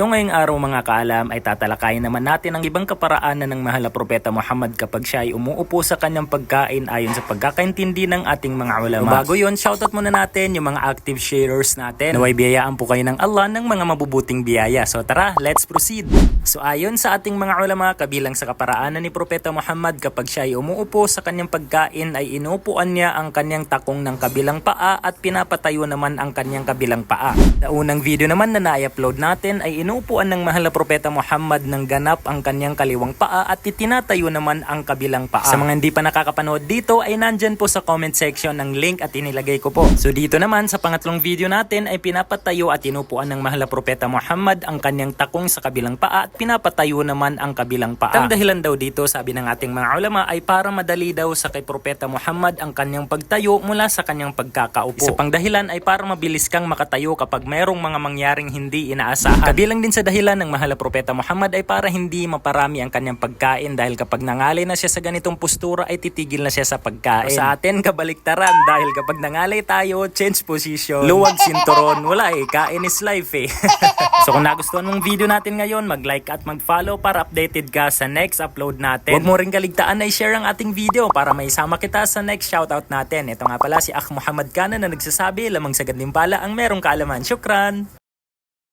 So ngayong araw mga kaalam ay tatalakayin naman natin ang ibang kaparaanan ng mahal na propeta Muhammad kapag siya ay umuupo sa kanyang pagkain ayon sa pagkakaintindi ng ating mga ulama. Bago yon, shoutout muna natin yung mga active sharers natin. Naway biyayaan po kayo ng Allah ng mga mabubuting biyaya. So tara, let's proceed. So ayon sa ating mga ulama, kabilang sa kaparaanan ni Propeta Muhammad kapag siya ay umuupo sa kanyang pagkain ay inuupuan niya ang kanyang takong ng kabilang paa at pinapatayo naman ang kanyang kabilang paa. Sa unang video naman na na-upload natin ay inuupuan ng mahal na propeta Muhammad ng ganap ang kanyang kaliwang paa at itinatayo naman ang kabilang paa. Sa mga hindi pa nakakapanood dito ay nandyan po sa comment section ng link at inilagay ko po. So dito naman sa pangatlong video natin ay pinapatayo at inupuan ng mahal na propeta Muhammad ang kanyang takong sa kabilang paa at pinapatayo naman ang kabilang paa. Ang dahilan daw dito sabi ng ating mga ulama ay para madali daw sa kay propeta Muhammad ang kanyang pagtayo mula sa kanyang pagkakaupo. Isa pang dahilan ay para mabilis kang makatayo kapag mayroong mga mangyaring hindi inaasahan. Kabilang din sa dahilan ng mahal na propeta Muhammad ay para hindi maparami ang kanyang pagkain dahil kapag nangalay na siya sa ganitong postura ay titigil na siya sa pagkain. Sa atin kabaliktaran dahil kapag nangalay tayo, change position, luwag sinturon, wala eh, kain is life eh. so kung nagustuhan mong video natin ngayon, mag-like at mag-follow para updated ka sa next upload natin. Huwag mo rin kaligtaan na i-share ang ating video para may isama kita sa next shoutout natin. Ito nga pala si Akh Muhammad Kana na nagsasabi lamang sa gandimpala ang merong kaalaman. Syukran!